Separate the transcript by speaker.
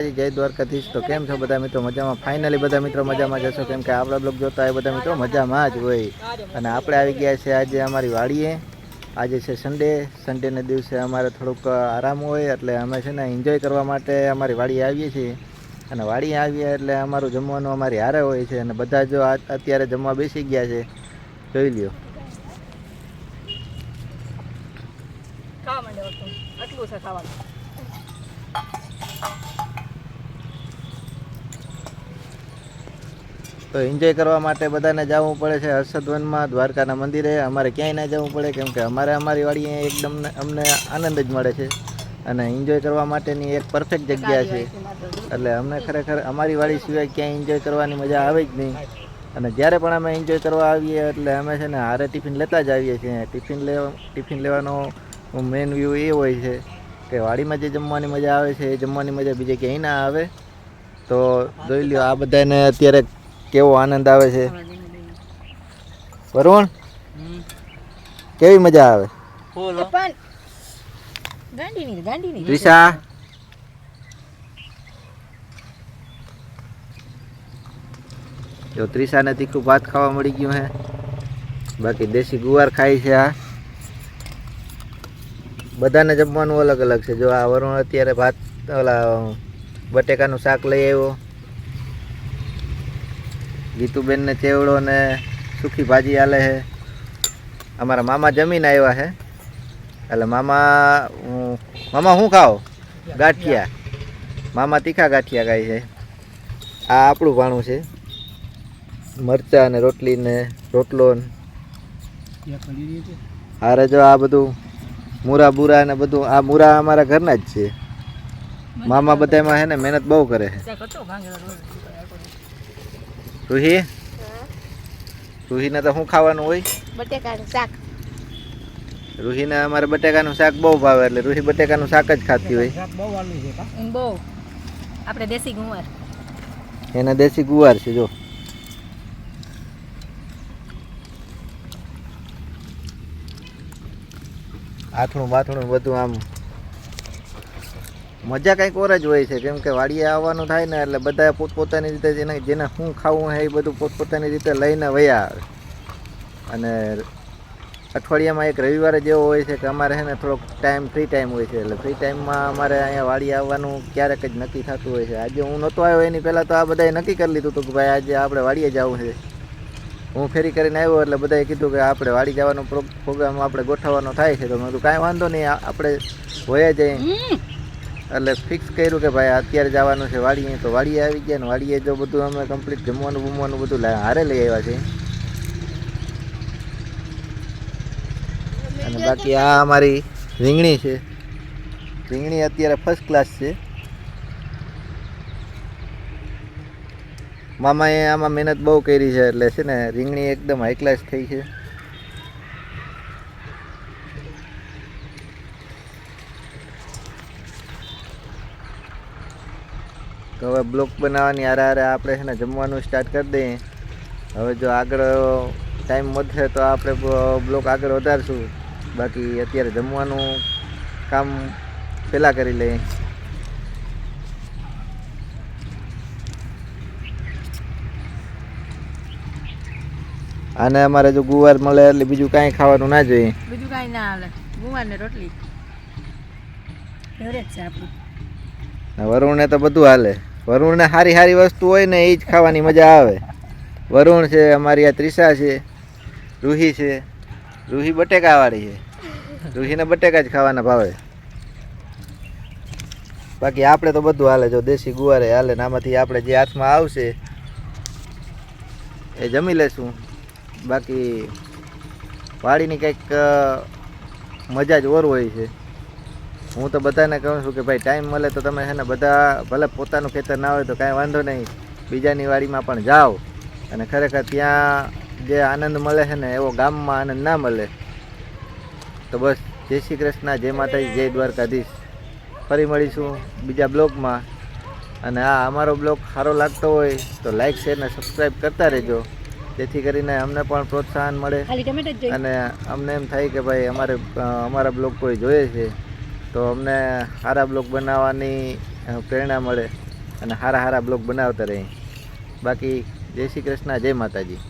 Speaker 1: જય દ્વારકાધીશ. તો કેમ છો બધા મિત્રો? મજામાં? ફાઇનલી બધા મિત્રો મજામાં જશો કેમ કે આપણા બ્લોગ જોતા હોય બધા મિત્રો મજામાં જ હોય. અને આપણે આવી ગયા છે આજે અમારી વાડીએ. આજે છે સન્ડે સન્ડેના દિવસે અમારે થોડુંક આરામ હોય, એટલે અમે છે ને એન્જોય કરવા માટે અમારી વાડીએ આવીએ છીએ. અને વાડીએ આવીએ એટલે અમારું જમવાનું અમારી હારે હોય છે. અને બધા જો અત્યારે જમવા બેસી ગયા છે. જોઈ લ્યો.
Speaker 2: આટલું છે ખાવાનું.
Speaker 1: તો એન્જોય કરવા માટે બધાને જવું પડે છે હર્ષદવનમાં, દ્વારકાના મંદિરે. અમારે ક્યાંય ના જવું પડે, કેમ કે અમારે અમારી વાડીએ એકદમ અમને આનંદ જ મળે છે. અને એન્જોય કરવા માટેની એક પરફેક્ટ જગ્યા છે. એટલે અમને ખરેખર અમારી વાડી સિવાય ક્યાંય એન્જોય કરવાની મજા આવે જ નહીં. અને જ્યારે પણ અમે એન્જોય કરવા આવીએ, એટલે અમે છે ને હારે ટિફિન લેતા જ આવીએ છીએ. ટિફિન લેવા, ટિફિન લેવાનો મેઇન વ્યૂ એ હોય છે કે વાડીમાં જે જમવાની મજા આવે છે, એ જમવાની મજા બીજે ક્યાંય ના આવે. તો જોઈ લ્યો, આ બધાને અત્યારે કેવો આનંદ આવે છે? વરુણ? કેવી મજા આવે?
Speaker 2: પણ જો ત્રીસા
Speaker 1: ત્રિષા જો ત્રિષાને તીખું ભાત ખાવા મળી ગયું હે. બાકી દેશી ગુવાર ખાય છે આ. બધાને જમવાનું અલગ અલગ છે. જો આ વરુણ અત્યારે ભાત ઓલા બટેકાનું શાક લઈ આવ્યો. ગીતુબેનને ચેવડો ને સુખી ભાજી આલે છે અમારા મામા જમીન આવ્યા છે એટલે મામા મામા શું ખાઓ ગાંઠિયા. મામા તીખા ગાંઠિયા ખાય છે. આ આપણું ભાણું છે. મરચા ને રોટલી ને રોટલો હારે જો આ બધું મૂરા બુરા ને બધું, આ મૂરા અમારા ઘરના જ છે. મામા બધામાં છે ને મહેનત બહુ કરે છે રૂહી? રૂહીને તો શું ખાવાનું હોય?
Speaker 2: બટેકાનું શાક.
Speaker 1: રૂહીને અમારે બટેકાનું શાક બહુ ભાવે એટલે રૂહી બટેકાનું શાક જ ખાતી હોય.
Speaker 2: બહુ. આપણે દેશી ગુવાર.
Speaker 1: એના દેશી ગુવાર છે જો. આથણું બાથણું બધું આમ મજા કંઈક ઓર જ હોય છે. કેમ કે વાડીએ આવવાનું થાય ને એટલે બધા પોતપોતાની રીતે જેને જેને શું ખાવું હોય એ બધું પોતપોતાની રીતે લઈને વયા આવે. અને અઠવાડિયામાં એક રવિવારે જેવો હોય છે કે અમારે છે ને થોડોક ટાઈમ ફ્રી ટાઈમ હોય છે. એટલે ફ્રી ટાઈમમાં અમારે અહીંયા વાડી આવવાનું ક્યારેક જ નક્કી થતું હોય છે. આજે હું નહોતો આવ્યો એની પહેલાં તો આ બધાએ નક્કી કરી લીધું હતું કે ભાઈ આજે આપણે વાડીએ જવું છે. હું ફેરી કરીને આવ્યો એટલે બધાએ કીધું કે આપણે વાડી જવાનો પ્રોગ્રામ આપણે ગોઠવવાનો થાય છે. તો મેં કાંઈ વાંધો નહીં આપણે હોયા જઈએ. એટલે ફિક્સ કર્યું કે ભાઈ અત્યારે જવાનું છે વાડીએ, તો વાડીએ આવી ગયા ને વાડીએ જો બધું અમે કમ્પ્લીટ જમવાનું બમવાનું બધું હારે લઈ આવ્યા છે. અને બાકી આ અમારી રીંગણી છે. રીંગણી અત્યારે ફર્સ્ટ ક્લાસ છે. મામાએ આમાં મહેનત બહુ કરી છે એટલે છે ને, રીંગણી એકદમ હાઈ ક્લાસ થઈ છે. તો હવે બ્લોક બનાવવાની હારે હારે આપણે છે ને જમવાનું સ્ટાર્ટ કરી દઈએ. હવે જો આગળ ટાઈમ વધશે તો આપણે બ્લોક આગળ વધારશું. બાકી અત્યારે જમવાનું કામ પહેલાં કરી લઈએ. અને અમારે જો ગુવાર મળે એટલે બીજું કાંઈ ખાવાનું ના જોઈએ.
Speaker 2: બીજું કાંઈ ના આવે ગુવાર ને રોટલી. ફેવરેટ છે આપણું.
Speaker 1: વરુણને તો બધું હાલે. વરુણને સારી સારી વસ્તુ હોય ને એ જ ખાવાની મજા આવે. વરુણ છે, અમારી આ ત્રિષા છે, રૂહી છે. રૂહી બટેકાવાળી છે. રૂહીને બટેકા જ ખાવાના ભાવે. બાકી આપણે તો બધું હાલે, જો દેશી ગુવારે હાલે ને આમાંથી આપણે જે હાથમાં આવશે, એ જમી લેશું. બાકી વાડીની કંઈક મજા જ ઓર હોય છે. હું તો બધાને કહું છું કે ભાઈ ટાઈમ મળે તો તમે છે ને બધા ભલે પોતાનું ખેતર ના હોય તો કાંઈ વાંધો નહીં. બીજાની વાડીમાં પણ જાઓ. અને ખરેખર ત્યાં જે આનંદ મળે છે ને એવો ગામમાં આનંદ ના મળે. તો બસ જય શ્રી કૃષ્ણ જય માતાજી જય દ્વારકાધીશ. ફરી મળીશું બીજા બ્લોગમાં. અને આ અમારો બ્લોગ સારો લાગતો હોય તો લાઈક શેર ને સબસ્ક્રાઈબ કરતા રહેજો. જેથી કરીને અમને પણ પ્રોત્સાહન મળે. અને અમને એમ થાય કે ભાઈ અમારે અમારા બ્લોગ કોઈ જોઈએ છે. તો અમને સારા બ્લોગ બનાવવાની પ્રેરણા મળે અને સારા સારા બ્લોગ બનાવતા રહી બાકી જય શ્રી કૃષ્ણ, જય માતાજી.